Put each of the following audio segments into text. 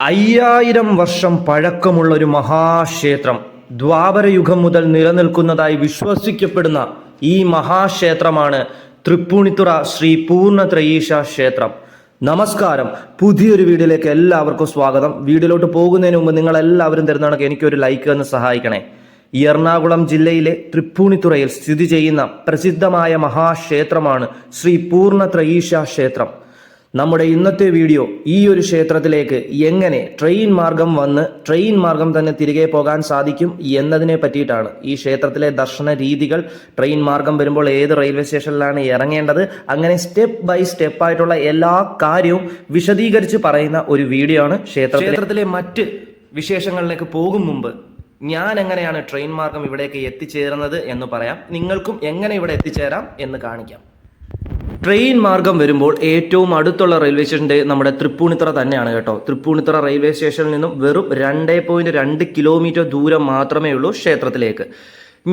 അയ്യായിരം വർഷം പഴക്കമുള്ള ഒരു മഹാക്ഷേത്രം ദ്വാപരയുഗം മുതൽ നിലനിൽക്കുന്നതായി വിശ്വസിക്കപ്പെടുന്ന ഈ മഹാക്ഷേത്രമാണ് തൃപ്പൂണിത്തുറ ശ്രീ പൂർണത്രയീശ ക്ഷേത്രം. നമസ്കാരം. പുതിയൊരു വീഡിയോയിലേക്ക് എല്ലാവർക്കും സ്വാഗതം. വീഡിയോയിലോട്ട് പോകുന്നതിന് മുമ്പ് നിങ്ങൾ എല്ലാവരും തരുന്ന കണക്ക് എനിക്കൊരു ലൈക്ക് എന്ന് സഹായിക്കണേ. എറണാകുളം ജില്ലയിലെ തൃപ്പൂണിത്തുറയിൽ സ്ഥിതി ചെയ്യുന്ന പ്രസിദ്ധമായ മഹാക്ഷേത്രമാണ് ശ്രീ പൂർണത്രയീശ ക്ഷേത്രം. നമ്മുടെ ഇന്നത്തെ വീഡിയോ ഈ ഒരു ക്ഷേത്രത്തിലേക്ക് എങ്ങനെ ട്രെയിൻ മാർഗം വന്ന് ട്രെയിൻ മാർഗം തന്നെ തിരികെ പോകാൻ സാധിക്കും എന്നതിനെ പറ്റിയിട്ടാണ് ഈ ക്ഷേത്രത്തിലെ ദർശന രീതികൾ ട്രെയിൻ മാർഗം വരുമ്പോൾ ഏത് റെയിൽവേ സ്റ്റേഷനിലാണ് ഇറങ്ങേണ്ടത് അങ്ങനെ സ്റ്റെപ്പ് ബൈ സ്റ്റെപ്പ് ആയിട്ടുള്ള എല്ലാ കാര്യവും വിശദീകരിച്ച് പറയുന്ന ഒരു വീഡിയോ ആണ് ക്ഷേത്ര ക്ഷേത്രത്തിലെ മറ്റ് വിശേഷങ്ങളിലേക്ക് പോകും മുമ്പ് ഞാൻ എങ്ങനെയാണ് ട്രെയിൻ മാർഗം ഇവിടേക്ക് എത്തിച്ചേരുന്നത് എന്ന് പറയാം. നിങ്ങൾക്കും എങ്ങനെ ഇവിടെ എത്തിച്ചേരാം എന്ന് കാണിക്കാം. ട്രെയിൻ മാർഗം വരുമ്പോൾ ഏറ്റവും അടുത്തുള്ള റെയിൽവേ സ്റ്റേഷന്റെ നമ്മുടെ തൃപ്പൂണിത്തറ തന്നെയാണ് കേട്ടോ. തൃപ്പൂണിത്തറ റെയിൽവേ സ്റ്റേഷനിൽ നിന്നും വെറും രണ്ട് പോയിന്റ് രണ്ട് കിലോമീറ്റർ ദൂരം മാത്രമേ ഉള്ളൂ ക്ഷേത്രത്തിലേക്ക്.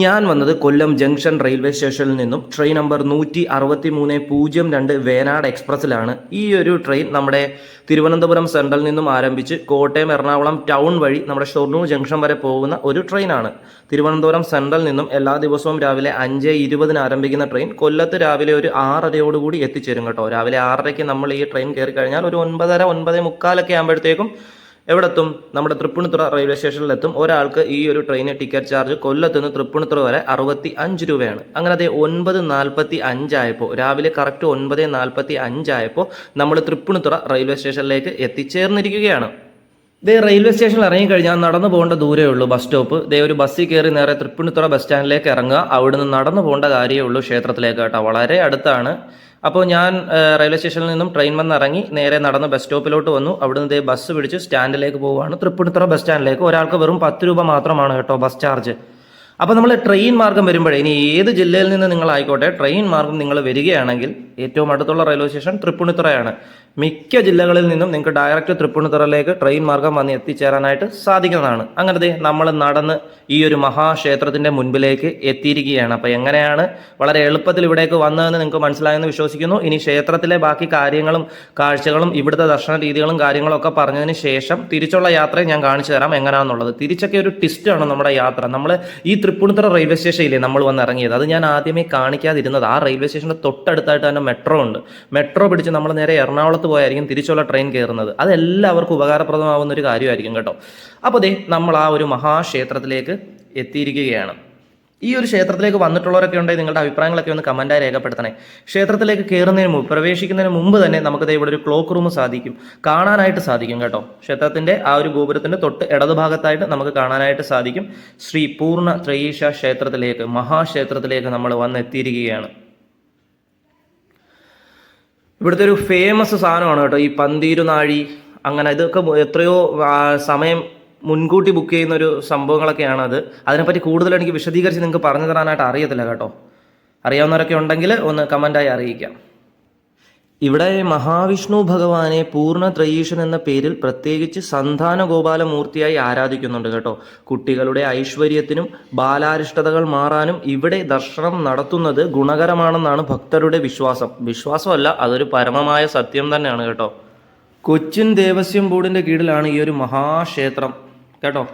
ഞാൻ വന്നത് കൊല്ലം ജംഗ്ഷൻ റെയിൽവേ സ്റ്റേഷനിൽ നിന്നും ട്രെയിൻ നമ്പർ നൂറ്റി അറുപത്തി മൂന്ന് പൂജ്യം രണ്ട് വേനാട് എക്സ്പ്രസ്സിലാണ് ഈ ഒരു ട്രെയിൻ നമ്മുടെ തിരുവനന്തപുരം സെൻട്രലിൽ നിന്നും ആരംഭിച്ച് കോട്ടയം എറണാകുളം ടൗൺ വഴി നമ്മുടെ ഷൊർണൂർ ജംഗ്ഷൻ വരെ പോകുന്ന ഒരു ട്രെയിനാണ്. തിരുവനന്തപുരം സെൻട്രലിൽ നിന്നും എല്ലാ ദിവസവും രാവിലെ അഞ്ച് ഇരുപതിന് ആരംഭിക്കുന്ന ട്രെയിൻ കൊല്ലത്ത് രാവിലെ ഒരു ആറരയോടുകൂടി എത്തിച്ചേരും കേട്ടോ. രാവിലെ ആറരയ്ക്ക് നമ്മൾ ഈ ട്രെയിൻ കയറി കഴിഞ്ഞാൽ ഒരു ഒൻപതര ഒൻപത് മുക്കാലൊക്കെ ആകുമ്പോഴത്തേക്കും എവിടെ എത്തും നമ്മുടെ തൃപ്പൂണിത്തുറ റെയിൽവേ സ്റ്റേഷനിലെത്തും ഒരാൾക്ക് ഈ ഒരു ട്രെയിന് ടിക്കറ്റ് ചാർജ് കൊല്ലത്ത് നിന്ന് തൃപ്പൂണിത്തുറ വരെ അറുപത്തി അഞ്ച് രൂപയാണ്. അങ്ങനെ അതേ ഒൻപത് നാൽപ്പത്തി അഞ്ചായപ്പോൾ രാവിലെ കറക്റ്റ് ഒൻപത് നാൽപ്പത്തി അഞ്ചായപ്പോൾ നമ്മൾ തൃപ്പൂണിത്തുറ റെയിൽവേ സ്റ്റേഷനിലേക്ക് എത്തിച്ചേർന്നിരിക്കുകയാണ്. ഇതേ റെയിൽവേ സ്റ്റേഷനിൽ ഇറങ്ങിക്കഴിഞ്ഞാൽ നടന്നു പോകേണ്ട ദൂരേ ഉള്ളൂ ബസ് സ്റ്റോപ്പ് ദേ ഒരു ബസ്സിൽ കയറി നേരെ തൃപ്പൂണിത്തുറ ബസ് സ്റ്റാൻഡിലേക്ക് ഇറങ്ങുക. അവിടുന്ന് നടന്നു പോകേണ്ട കാര്യമേ ഉള്ളൂ ക്ഷേത്രത്തിലേക്ക് കേട്ടോ. വളരെ അടുത്താണ് അപ്പോൾ ഞാൻ റെയിൽവേ സ്റ്റേഷനിൽ നിന്നും ട്രെയിൻ വന്ന് ഇറങ്ങി നേരെ നടന്ന് ബസ് സ്റ്റോപ്പിലോട്ട് വന്നു. അവിടുന്ന് ഇതേ ബസ് പിടിച്ച് സ്റ്റാൻഡിലേക്ക് പോവുകയാണ്. തൃപ്പൂണിത്തുറ ബസ് സ്റ്റാൻഡിലേക്ക്. ഒരാൾക്ക് വെറും പത്ത് രൂപ മാത്രമാണ് കേട്ടോ ബസ് ചാർജ്. അപ്പോൾ നമ്മൾ ട്രെയിൻ മാർഗം വരുമ്പോഴേ ഇനി ഏത് ജില്ലയിൽ നിന്ന് നിങ്ങളായിക്കോട്ടെ ട്രെയിൻ മാർഗം നിങ്ങൾ വരികയാണെങ്കിൽ ഏറ്റവും അടുത്തുള്ള റെയിൽവേ സ്റ്റേഷൻ തൃപ്പൂണിത്തുറയാണ്. മിക്ക ജില്ലകളിൽ നിന്നും നിങ്ങൾക്ക് ഡയറക്റ്റ് തൃപ്പൂണിത്തുറയിലേക്ക് ട്രെയിൻ മാർഗം വന്ന് എത്തിച്ചേരാനായിട്ട് സാധിക്കുന്നതാണ്. അങ്ങനത്തെ നമ്മൾ നടന്ന് ഈ ഒരു മഹാക്ഷേത്രത്തിന്റെ മുൻപിലേക്ക് എത്തിയിരിക്കുകയാണ്. അപ്പോൾ എങ്ങനെയാണ് വളരെ എളുപ്പത്തിൽ ഇവിടേക്ക് വന്നതെന്ന് നിങ്ങൾക്ക് മനസ്സിലായെന്ന് വിശ്വസിക്കുന്നു. ഇനി ക്ഷേത്രത്തിലെ ബാക്കി കാര്യങ്ങളും കാഴ്ചകളും ഇവിടുത്തെ ദർശന രീതികളും കാര്യങ്ങളും ഒക്കെ പറഞ്ഞതിന് ശേഷം തിരിച്ചുള്ള യാത്രയും ഞാൻ കാണിച്ചു തരാം എങ്ങനെയാണെന്നുള്ളത് തിരിച്ചൊക്കെ ഒരു ട്വിസ്റ്റാണ് നമ്മുടെ യാത്ര. നമ്മൾ ഈ തൃപ്പൂണിത്തുറ റെയിൽവേ സ്റ്റേഷനിലേ നമ്മൾ വന്ന് ഇറങ്ങിയത്. അത് ഞാൻ ആദ്യമേ കാണിക്കാതിരുന്നത്. ആ റെയിൽവേ സ്റ്റേഷന്റെ തൊട്ടടുത്തായിട്ട് തന്നെ മെട്രോ ഉണ്ട്. മെട്രോ പിടിച്ച് നമ്മൾ നേരെ എറണാകുളത്ത് പോയായിരിക്കും തിരിച്ചുള്ള ട്രെയിൻ കയറുന്നത് അതെല്ലാവർക്കും ഉപകാരപ്രദമാവുന്ന ഒരു കാര്യമായിരിക്കും കേട്ടോ. അപ്പോൾ ദേ നമ്മൾ ആ ഒരു മഹാക്ഷേത്രത്തിലേക്ക് എത്തിയിരിക്കുകയാണ്. ഈ ഒരു ക്ഷേത്രത്തിലേക്ക് വന്നിട്ടുള്ളവരൊക്കെ ഉണ്ടെങ്കിൽ നിങ്ങളുടെ അഭിപ്രായങ്ങളൊക്കെ ഒന്ന് കമന്റായി രേഖപ്പെടുത്തണേ. ക്ഷേത്രത്തിലേക്ക് കയറുന്നതിന് മുമ്പ് പ്രവേശിക്കുന്നതിന് മുമ്പ് തന്നെ നമുക്ക് ഇവിടെ ഒരു ക്ലോക്ക് റൂം സാധിക്കും. കാണാനായിട്ട് സാധിക്കും കേട്ടോ. ക്ഷേത്രത്തിന്റെ ആ ഒരു ഗോപുരത്തിന്റെ തൊട്ട് ഇടതുഭാഗത്തായിട്ട് നമുക്ക് കാണാനായിട്ട് സാധിക്കും. ശ്രീ പൂർണ ത്രയീശ ക്ഷേത്രത്തിലേക്ക് മഹാക്ഷേത്രത്തിലേക്ക് നമ്മൾ വന്നെത്തിയിരിക്കുകയാണ്. ഇവിടുത്തെ ഒരു ഫേമസ് സാധനമാണ് കേട്ടോ. ഈ പന്തീരുനാഴി അങ്ങനെ ഇതൊക്കെ എത്രയോ സമയം മുൻകൂട്ടി ബുക്ക് ചെയ്യുന്ന ഒരു സംഭവങ്ങളൊക്കെയാണ് അത് അതിനെപ്പറ്റി കൂടുതൽ എനിക്ക് വിശദീകരിച്ച് നിങ്ങൾക്ക് പറഞ്ഞു തരാനായിട്ട് അറിയത്തില്ല കേട്ടോ. അറിയാവുന്നവരൊക്കെ ഉണ്ടെങ്കിൽ ഒന്ന് കമന്റായി അറിയിക്കാം. ഇവിടെ മഹാവിഷ്ണു ഭഗവാനെ പൂർണ ത്രയീശൻ എന്ന പേരിൽ പ്രത്യേകിച്ച് സന്താന ഗോപാലമൂർത്തിയായി ആരാധിക്കുന്നുണ്ട് കേട്ടോ. കുട്ടികളുടെ ഐശ്വര്യത്തിനും ബാലാരിഷ്ടതകൾ മാറാനും ഇവിടെ ദർശനം നടത്തുന്നത് ഗുണകരമാണെന്നാണ് ഭക്തരുടെ വിശ്വാസം. വിശ്വാസമല്ല അതൊരു പരമമായ സത്യം തന്നെയാണ് കേട്ടോ. കൊച്ചിൻ ദേവസ്വം ബോർഡിന്റെ കീഴിലാണ് ഈ ഒരു മഹാക്ഷേത്രം കേട്ടോ.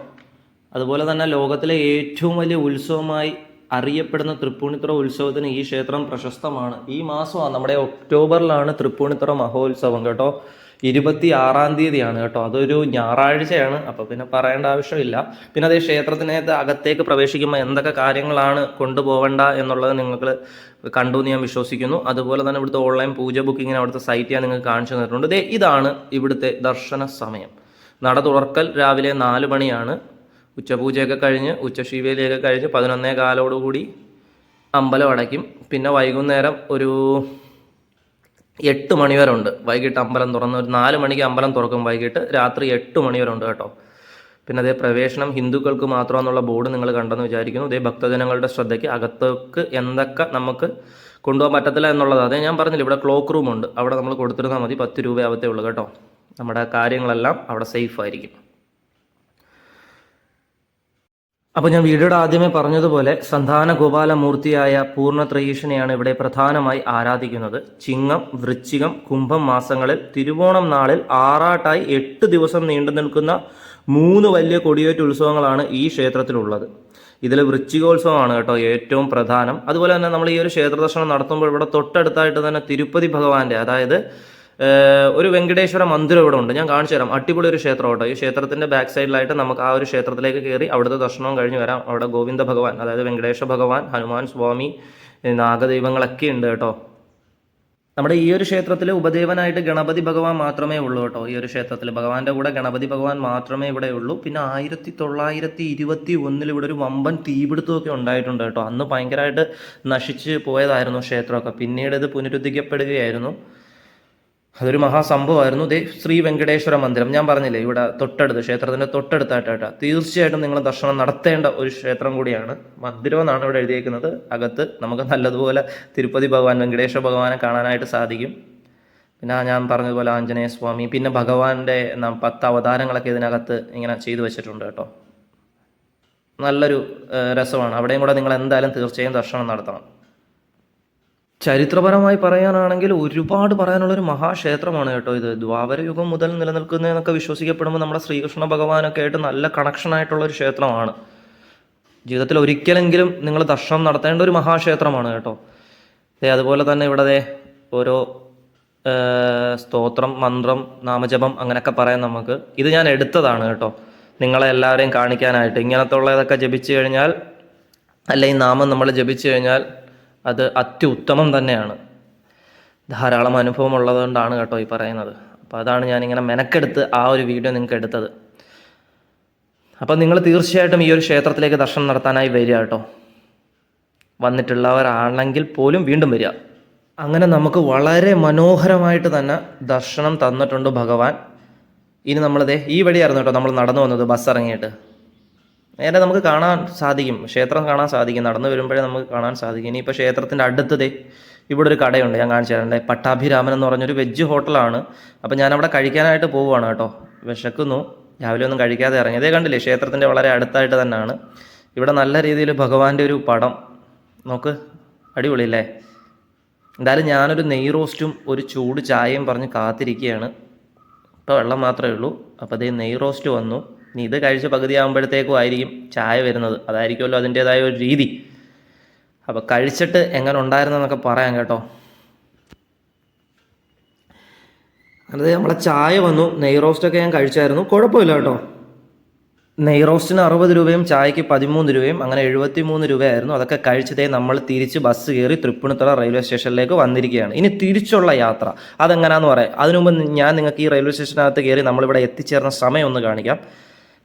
അതുപോലെ തന്നെ ലോകത്തിലെ ഏറ്റവും വലിയ ഉത്സവമായി അറിയപ്പെടുന്ന തൃപ്പൂണിത്തുറ ഉത്സവത്തിന് ഈ ക്ഷേത്രം പ്രശസ്തമാണ്. ഈ മാസമാണ് നമ്മുടെ ഒക്ടോബറിലാണ് തൃപ്പൂണിത്തുറ മഹോത്സവം കേട്ടോ. ഇരുപത്തി ആറാം തീയതിയാണ് കേട്ടോ. അതൊരു ഞായറാഴ്ചയാണ്. അപ്പോൾ പിന്നെ പറയേണ്ട ആവശ്യമില്ല. പിന്നെ അതേ ക്ഷേത്രത്തിനകത്ത് അകത്തേക്ക് പ്രവേശിക്കുമ്പോൾ എന്തൊക്കെ കാര്യങ്ങളാണ് കൊണ്ടുപോകേണ്ട എന്നുള്ളത് നിങ്ങൾക്ക് കണ്ടു എന്ന് ഞാൻ വിശ്വസിക്കുന്നു. അതുപോലെ തന്നെ ഇവിടുത്തെ ഓൺലൈൻ പൂജ ബുക്കിങ്ങിന് അവിടുത്തെ സൈറ്റ് ഞാൻ നിങ്ങൾക്ക് കാണിച്ചു തന്നിട്ടുണ്ട്. ദേ ഇതാണ് ഇവിടുത്തെ ദർശന സമയം. നട തുറക്കൽ രാവിലെ നാല് മണിയാണ്. ഉച്ചപൂജയൊക്കെ കഴിഞ്ഞ് ഉച്ചശീവേലിയൊക്കെ കഴിഞ്ഞ് പതിനൊന്നേ കാലോടുകൂടി അമ്പലം അടയ്ക്കും. പിന്നെ വൈകുന്നേരം ഒരു എട്ട് മണി വരെ ഉണ്ട് വൈകിട്ട് അമ്പലം തുറന്ന് ഒരു നാല് മണിക്ക് അമ്പലം തുറക്കും വൈകിട്ട്. രാത്രി എട്ട് മണി വരെ ഉണ്ട് കേട്ടോ. പിന്നെ അതേ പ്രവേശനം ഹിന്ദുക്കൾക്ക് മാത്രമെന്നുള്ള ബോർഡ് നിങ്ങൾ കണ്ടെന്ന് വിചാരിക്കുന്നു. ഇതേ ഭക്തജനങ്ങളുടെ ശ്രദ്ധയ്ക്ക് അകത്തേക്ക് എന്തൊക്കെ നമുക്ക് കൊണ്ടുപോകാൻ പറ്റത്തില്ല എന്നുള്ളത്. അതേ ഞാൻ പറഞ്ഞില്ല ഇവിടെ ക്ലോക്ക് റൂം ഉണ്ട് അവിടെ നമ്മൾ കൊടുത്തിരുന്നാൽ മതി പത്ത് രൂപയാവത്തേ ഉള്ളൂ കേട്ടോ. നമ്മുടെ കാര്യങ്ങളെല്ലാം അവിടെ സേഫ് ആയിരിക്കും. അപ്പോൾ ഞാൻ വീഡിയോയുടെ ആദ്യമേ പറഞ്ഞതുപോലെ സന്താന ഗോപാലമൂർത്തിയായ പൂർണത്രയീശനെയാണ് ഇവിടെ പ്രധാനമായി ആരാധിക്കുന്നത്. ചിങ്ങം വൃശ്ചികം കുംഭം മാസങ്ങളിൽ തിരുവോണം നാളിൽ ആറാട്ടായി എട്ട് ദിവസം നീണ്ടു നിൽക്കുന്ന മൂന്ന് വലിയ കൊടിയേറ്റ് ഉത്സവങ്ങളാണ് ഈ ക്ഷേത്രത്തിലുള്ളത്. ഇതിൽ വൃശ്ചികോത്സവമാണ് കേട്ടോ ഏറ്റവും പ്രധാനം. അതുപോലെ തന്നെ നമ്മൾ ഈ ഒരു ക്ഷേത്രദർശനം നടത്തുമ്പോൾ ഇവിടെ തൊട്ടടുത്തായിട്ട് തന്നെ തിരുപ്പതി ഭഗവാന്റെ അതായത് ഒരു വെങ്കടേശ്വര മന്ദിരം ഇവിടെ ഉണ്ട്. ഞാൻ കാണിച്ചു തരാം. അടിപൊളി ഒരു ക്ഷേത്രം ഈ ക്ഷേത്രത്തിന്റെ ബാക്ക് സൈഡിലായിട്ട് നമുക്ക് ആ ഒരു ക്ഷേത്രത്തിലേക്ക് കയറി അവിടുത്തെ ദർശനവും കഴിഞ്ഞ് വരാം. അവിടെ ഗോവിന്ദ ഭഗവാൻ അതായത് വെങ്കടേശ്വര ഭഗവാൻ ഹനുമാൻ സ്വാമി നാഗദൈവങ്ങളൊക്കെ ഉണ്ട് കേട്ടോ. നമ്മുടെ ഈ ഒരു ക്ഷേത്രത്തിൽ ഉപദേവനായിട്ട് ഗണപതി ഭഗവാൻ മാത്രമേ ഉള്ളൂ കേട്ടോ. ഈ ഒരു ക്ഷേത്രത്തിൽ ഭഗവാന്റെ കൂടെ ഗണപതി ഭഗവാൻ മാത്രമേ ഇവിടെ ഉള്ളൂ. പിന്നെ ആയിരത്തി തൊള്ളായിരത്തി ഇരുപത്തി ഒന്നിൽ ഇവിടെ ഒരു വമ്പൻ തീപിടുത്തമൊക്കെ ഉണ്ടായിട്ടുണ്ട് കേട്ടോ. അന്ന് ഭയങ്കരമായിട്ട് നശിച്ച് പോയതായിരുന്നു ക്ഷേത്രമൊക്കെ. പിന്നീട് ഇത് പുനരുദ്ധിക്കപ്പെടുകയായിരുന്നു. അതൊരു മഹാസംഭവമായിരുന്നു. ദേ ശ്രീ വെങ്കടേശ്വര മന്ദിരം. ഞാൻ പറഞ്ഞില്ലേ ഇവിടെ തൊട്ടടുത്ത് ക്ഷേത്രത്തിന്റെ തൊട്ടടുത്തായിട്ടാ തീർച്ചയായിട്ടും നിങ്ങൾ ദർശനം നടത്തേണ്ട ഒരു ക്ഷേത്രം കൂടിയാണ്. മന്ദിരം എന്നാണ് ഇവിടെ എഴുതിയേക്കുന്നത്. അകത്ത് നമുക്ക് നല്ലതുപോലെ തിരുപ്പതി ഭഗവാൻ വെങ്കടേശ്വര ഭഗവാനെ കാണാനായിട്ട് സാധിക്കും. പിന്നെ ഞാൻ പറഞ്ഞതുപോലെ ആഞ്ജനേയ സ്വാമി പിന്നെ ഭഗവാന്റെ പത്ത് അവതാരങ്ങളൊക്കെ ഇതിനകത്ത് ഇങ്ങനെ ചെയ്തു വെച്ചിട്ടുണ്ട് കേട്ടോ. നല്ലൊരു രസമാണ്. അവിടെയും കൂടെ നിങ്ങൾ എന്തായാലും തീർച്ചയായും ദർശനം നടത്തണം. ചരിത്രപരമായി പറയാനാണെങ്കിൽ ഒരുപാട് പറയാനുള്ളൊരു മഹാക്ഷേത്രമാണ് കേട്ടോ ഇത്. ദ്വാപരയുഗം മുതൽ നിലനിൽക്കുന്നതെന്നൊക്കെ വിശ്വസിക്കപ്പെടുമ്പോൾ നമ്മുടെ ശ്രീകൃഷ്ണ ഭഗവാനൊക്കെ ആയിട്ട് നല്ല ഒരു ക്ഷേത്രമാണ്. ജീവിതത്തിൽ ഒരിക്കലെങ്കിലും നിങ്ങൾ ദർശനം നടത്തേണ്ട ഒരു മഹാക്ഷേത്രമാണ് കേട്ടോ. അതേ അതുപോലെ തന്നെ ഇവിടെ ഓരോ സ്തോത്രം മന്ത്രം നാമജപം അങ്ങനെയൊക്കെ പറയാം നമുക്ക്. ഇത് ഞാൻ എടുത്തതാണ് കേട്ടോ. നിങ്ങളെ എല്ലാവരെയും കാണിക്കാനായിട്ട്. ഇങ്ങനത്തെ ഉള്ളതൊക്കെ ജപിച്ചു കഴിഞ്ഞാൽ അല്ലെങ്കിൽ നാമം നമ്മൾ ജപിച്ചു കഴിഞ്ഞാൽ അത് അത്യുത്തമം തന്നെയാണ്. ധാരാളം അനുഭവം ഉള്ളതുകൊണ്ടാണ് കേട്ടോ ഈ പറയുന്നത്. അപ്പോൾ അതാണ് ഞാനിങ്ങനെ മെനക്കെടുത്ത് ആ ഒരു വീഡിയോ നിങ്ങൾക്ക് എടുത്തത്. അപ്പം നിങ്ങൾ തീർച്ചയായിട്ടും ഈ ഒരു ക്ഷേത്രത്തിലേക്ക് ദർശനം നടത്താനായി വരിക കേട്ടോ. വന്നിട്ടുള്ളവരാണെങ്കിൽ പോലും വീണ്ടും വരിക. അങ്ങനെ നമുക്ക് വളരെ മനോഹരമായിട്ട് തന്നെ ദർശനം തന്നിട്ടുണ്ട് ഭഗവാൻ. ഇനി നമ്മളിതേ ഈ വഴിയായിരുന്നു കേട്ടോ നമ്മൾ നടന്നു വന്നത് ബസ് ഇറങ്ങിയിട്ട്. നേരെ നമുക്ക് കാണാൻ സാധിക്കും. ക്ഷേത്രം കാണാൻ സാധിക്കും. നടന്നു വരുമ്പോഴേ നമുക്ക് കാണാൻ സാധിക്കും. ഇനിയിപ്പോൾ ക്ഷേത്രത്തിന്റെ അടുത്തതേ ഇവിടെ ഒരു കടയുണ്ട് ഞാൻ കാണിച്ചു തരണ്ടേ പട്ടാഭിരാമൻ എന്ന് പറഞ്ഞൊരു വെജ് ഹോട്ടലാണ്. അപ്പോൾ അവിടെ കഴിക്കാനായിട്ട് പോവുകയാണ് കേട്ടോ. വിശക്കുന്നു. രാവിലെ ഒന്നും കഴിക്കാതെ ഇറങ്ങി. ഇതേ കണ്ടില്ലേ ക്ഷേത്രത്തിന്റെ വളരെ അടുത്തായിട്ട് തന്നെയാണ്. ഇവിടെ നല്ല രീതിയിൽ ഭഗവാന്റെ ഒരു പടം. നോക്ക് അടിപൊളി അല്ലേ? എന്തായാലും ഞാനൊരു നെയ് റോസ്റ്റും ഒരു ചൂട് ചായയും പറഞ്ഞ് കാത്തിരിക്കുകയാണ്. ഇപ്പോൾ വെള്ളം മാത്രമേ ഉള്ളൂ. അപ്പോൾ അതേ നെയ് റോസ്റ്റ് വന്നു. ഇനി ഇത് കഴിച്ച പകുതി ആകുമ്പോഴത്തേക്കും ആയിരിക്കും ചായ വരുന്നത്. അതായിരിക്കുമല്ലോ അതിന്റേതായ ഒരു രീതി. അപ്പോൾ കഴിച്ചിട്ട് എങ്ങനെ ഉണ്ടായിരുന്നെന്നൊക്കെ പറയാം കേട്ടോ. അത് നമ്മളെ ചായ വന്നു. നെയ് റോസ്റ്റൊക്കെ ഞാൻ കഴിച്ചായിരുന്നു. കുഴപ്പമില്ല കേട്ടോ. നെയ് റോസ്റ്റിന് അറുപത് രൂപയും ചായക്ക് പതിമൂന്ന് രൂപയും അങ്ങനെ എഴുപത്തി മൂന്ന് രൂപയായിരുന്നു. അതൊക്കെ കഴിച്ചതേ നമ്മൾ തിരിച്ച് ബസ് കയറി തൃപ്പൂണിത്തുറ റെയിൽവേ സ്റ്റേഷനിലേക്ക് വന്നിരിക്കുകയാണ്. ഇനി തിരിച്ചുള്ള യാത്ര. അതെങ്ങനെയാണെന്ന് പറയാം. അതിനുമുമ്പ് ഞാൻ നിങ്ങൾക്ക് ഈ റെയിൽവേ സ്റ്റേഷനകത്ത് കയറി നമ്മളിവിടെ എത്തിച്ചേർന്ന സമയം ഒന്ന് കാണിക്കാം.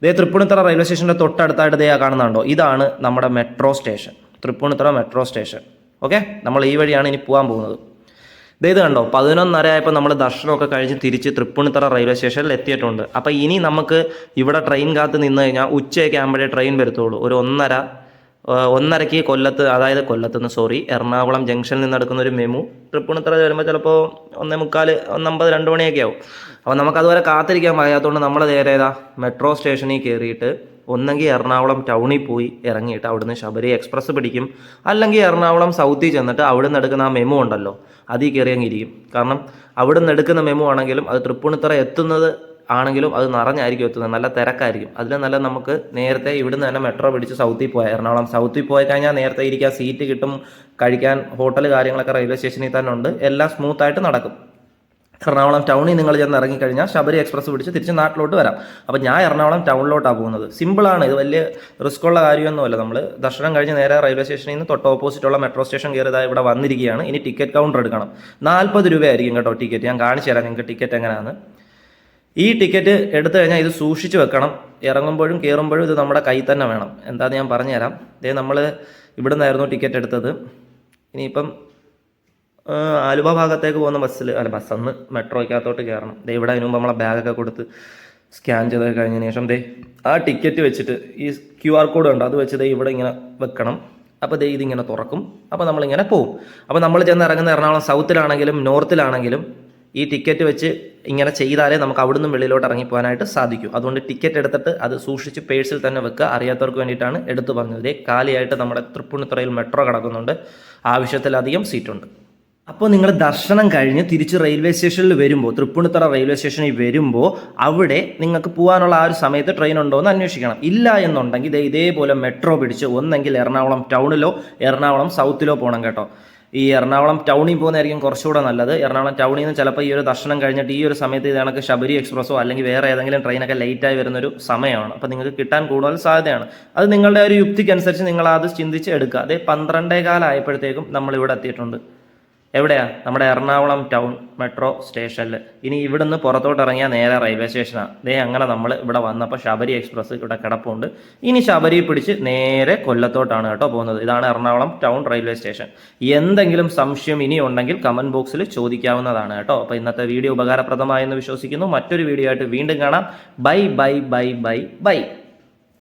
ദേ തൃപ്പൂണിത്തറ റെയിൽവേ സ്റ്റേഷന്റെ തൊട്ടടുത്തായിട്ട് ദേ ആ കാണുന്നുണ്ടോ ഇതാണ് നമ്മുടെ metro station. Tripunithura metro station. Okay? നമ്മൾ ഈ വഴിയാണ് ഇനി പോകാൻ പോകുന്നത്. ദേ ഇത് കണ്ടോ? പതിനൊന്നര ആയപ്പോൾ നമ്മൾ ദർശനമൊക്കെ കഴിഞ്ഞ് തിരിച്ച് തൃപ്പൂണിത്തറ റെയിൽവേ സ്റ്റേഷനിൽ എത്തിയിട്ടുണ്ട്. അപ്പോൾ ഇനി നമുക്ക് ഇവിടെ ട്രെയിൻ കാത്ത് നിന്ന് കഴിഞ്ഞാൽ ഉച്ചയൊക്കെ ആകുമ്പോഴേ ട്രെയിൻ വരത്തുള്ളൂ. ഒരു ഒന്നര ഒന്നരയ്ക്ക് കൊല്ലത്ത് അതായത് കൊല്ലത്ത് നിന്ന് സോറി എറണാകുളം ജംഗ്ഷനിൽ നിന്ന് നടക്കുന്ന ഒരു മെമു തൃപ്പൂണിത്തറ വരുമ്പോൾ ചിലപ്പോൾ ഒന്നേ മുക്കാൽ ഒന്നമ്പത് രണ്ട് മണിയൊക്കെ ആവും. അപ്പോൾ നമുക്ക് അതുവരെ കാത്തിരിക്കാൻ വയ്യാത്തതുകൊണ്ട് നമ്മൾ നേരെ ഏതാ മെട്രോ സ്റ്റേഷനിൽ കയറിയിട്ട് ഒന്നെങ്കിൽ എറണാകുളം ടൗണിൽ പോയി ഇറങ്ങിയിട്ട് അവിടുന്ന് ശബരി എക്സ്പ്രസ് പിടിക്കും. അല്ലെങ്കിൽ എറണാകുളം സൗത്തിൽ ചെന്നിട്ട് അവിടെ നിന്ന് എടുക്കുന്ന ആ മെമു ഉണ്ടല്ലോ അതിൽ കയറി അങ്ങ് കാരണം അവിടെ നിന്ന് എടുക്കുന്ന മെമു ആണെങ്കിലും അത് തൃപ്പൂണിത്തറ എത്തുന്നത് ആണെങ്കിലും അത് നിറഞ്ഞായിരിക്കും എത്തുന്നത്. നല്ല തിരക്കായിരിക്കും. അതിൽ നല്ല നമുക്ക് നേരത്തെ ഇവിടുന്ന് തന്നെ മെട്രോ പിടിച്ച് സൗത്തിൽ പോയാൽ എറണാകുളം സൗത്തിൽ പോയി കഴിഞ്ഞാൽ നേരത്തെ ഇരിക്കാൻ സീറ്റ് കിട്ടും കഴിക്കാൻ ഹോട്ടൽ കാര്യങ്ങളൊക്കെ റെയിൽവേ സ്റ്റേഷനിൽ തന്നെ ഉണ്ട്. എല്ലാം സ്മൂത്ത് ആയിട്ട് നടക്കും. എറണാകുളം ടൗണിൽ നിങ്ങൾ ചെന്ന് ഇറങ്ങിക്കഴിഞ്ഞാൽ ശബരി എക്സ്പ്രസ് പിടിച്ച് തിരിച്ച് നാട്ടിലോട്ട് വരാം. അപ്പോൾ ഞാൻ എറണാകുളം ടൗണിലോട്ടാണ് പോകുന്നത്. സിമ്പിളാണ് ഇത് വലിയ റിസ്ക് ഉള്ള കാര്യമൊന്നുമല്ല. നമ്മൾ ദർശനം കഴിഞ്ഞ് നേരെ റെയിൽവേ സ്റ്റേഷനിൽ നിന്ന് തൊട്ട് ഓപ്പോസിറ്റുള്ള മെട്രോ സ്റ്റേഷൻ കയറിയതാ ഇവിടെ വന്നിരിക്കുകയാണ്. ഇനി ടിക്കറ്റ് കൗണ്ടർ എടുക്കണം. നാൽപ്പത് രൂപയായിരിക്കും കേട്ടോ ടിക്കറ്റ് ഞാൻ കാണിച്ചു തരാം നിങ്ങൾക്ക് ടിക്കറ്റ് എങ്ങനെയാണ് ഈ ടിക്കറ്റ് എടുത്തു കഴിഞ്ഞാൽ ഇത് സൂക്ഷിച്ച് വെക്കണം. ഇറങ്ങുമ്പോഴും കയറുമ്പോഴും ഇത് നമ്മുടെ കയ്യിൽ തന്നെ വേണം. എന്താണെന്ന് ഞാൻ പറഞ്ഞുതരാം. ഇതേ നമ്മൾ ഇവിടെ നിന്നായിരുന്നു ടിക്കറ്റ് എടുത്തത്. ഇനിയിപ്പം ആലുവ ഭാഗത്തേക്ക് പോകുന്ന ബസ്സിൽ അല്ല ബസ് അന്ന് മെട്രോയ്ക്കകത്തോട്ട് കയറണം. ദേ ഇവിടെ അതിന് മുമ്പ് നമ്മളെ ബാഗൊക്കെ കൊടുത്ത് സ്കാൻ ചെയ്ത് കഴിഞ്ഞതിന് ശേഷം ദേ ആ ടിക്കറ്റ് വെച്ചിട്ട് ഈ ക്യു ആർ കോഡ് ഉണ്ട് അത് വെച്ച് ദേ ഇവിടെ ഇങ്ങനെ വെക്കണം. അപ്പോൾ ദേ ഇതിങ്ങനെ തുറക്കും. അപ്പോൾ നമ്മളിങ്ങനെ പോകും അപ്പോൾ നമ്മൾ ചെന്ന് ഇറങ്ങുന്ന എറണാകുളം സൗത്തിലാണെങ്കിലും നോർത്തിലാണെങ്കിലും ഈ ടിക്കറ്റ് വെച്ച് ഇങ്ങനെ ചെയ്താലേ നമുക്ക് അവിടുന്ന് വെളിയിലോട്ട് ഇറങ്ങി പോകാനായിട്ട് സാധിക്കൂ. അതുകൊണ്ട് ടിക്കറ്റ് എടുത്തിട്ട് അത് സൂക്ഷിച്ച് പേഴ്സിൽ തന്നെ വെക്കുക. അറിയാത്തവർക്ക് വേണ്ടിയിട്ടാണ് എടുത്തു പറഞ്ഞത്. കാലിയായിട്ട് നമ്മുടെ തൃപ്പൂണിത്തുറയിൽ മെട്രോ കിടക്കുന്നുണ്ട്. ആവശ്യത്തിലധികം സീറ്റുണ്ട് അപ്പോൾ നിങ്ങൾ ദർശനം കഴിഞ്ഞ് തിരിച്ച് റെയിൽവേ സ്റ്റേഷനിൽ വരുമ്പോൾ തൃപ്പൂണിത്തുറ റെയിൽവേ സ്റ്റേഷനിൽ വരുമ്പോൾ അവിടെ നിങ്ങൾക്ക് പോകാനുള്ള ആ ഒരു സമയത്ത് ട്രെയിൻ ഉണ്ടോ എന്ന് അന്വേഷിക്കണം. ഇല്ല എന്നുണ്ടെങ്കിൽ ഇതേപോലെ മെട്രോ പിടിച്ച് ഒന്നെങ്കിൽ എറണാകുളം ടൗണിലോ എറണാകുളം സൗത്തിലോ പോകണം കേട്ടോ. ഈ എറണാകുളം ടൗണിൽ പോകുന്നതായിരിക്കും കുറച്ചുകൂടെ നല്ലത്. എറണാകുളം ടൗണിൽ നിന്ന് ചിലപ്പോൾ ഈ ഒരു ദർശനം കഴിഞ്ഞിട്ട് ഈ ഒരു സമയത്ത് ഇത് കണക്ക് ശബരി എക്സ്പ്രസ്സോ അല്ലെങ്കിൽ വേറെ ഏതെങ്കിലും ട്രെയിനൊക്കെ ലേറ്റായി വരുന്നൊരു സമയമാണ്. അപ്പോൾ നിങ്ങൾക്ക് കിട്ടാൻ കൂടുതൽ സാധ്യതയാണ്. അത് നിങ്ങളുടെ ഒരു യുക്തിക്കനുസരിച്ച് നിങ്ങൾ അത് ചിന്തിച്ച് എടുക്കുക. അതേ പന്ത്രണ്ടേ കാലമായപ്പോഴത്തേക്കും നമ്മൾ ഇവിടെ എത്തിയിട്ടുണ്ട്. എവിടെയാ? നമ്മുടെ എറണാകുളം ടൗൺ മെട്രോ സ്റ്റേഷനിൽ ഇനി ഇവിടുന്ന് പുറത്തോട്ട് ഇറങ്ങിയാൽ നേരെ റെയിൽവേ സ്റ്റേഷനാണ് ദേ അങ്ങനെ നമ്മൾ ഇവിടെ വന്നപ്പോൾ ശബരി എക്സ്പ്രസ് ഇവിടെ കിടപ്പുണ്ട്. ഇനി ശബരി പിടിച്ച് നേരെ കൊല്ലത്തോട്ടാണ് കേട്ടോ പോകുന്നത്. ഇതാണ് എറണാകുളം ടൗൺ റെയിൽവേ സ്റ്റേഷൻ. എന്തെങ്കിലും സംശയം ഇനി ഉണ്ടെങ്കിൽ കമന്റ് ബോക്സിൽ ചോദിക്കാവുന്നതാണ് കേട്ടോ. അപ്പോൾ ഇന്നത്തെ വീഡിയോ ഉപകാരപ്രദമായെന്ന് വിശ്വസിക്കുന്നു. മറ്റൊരു വീഡിയോ ആയിട്ട് വീണ്ടും കാണാം. Bye bye bye bye bye.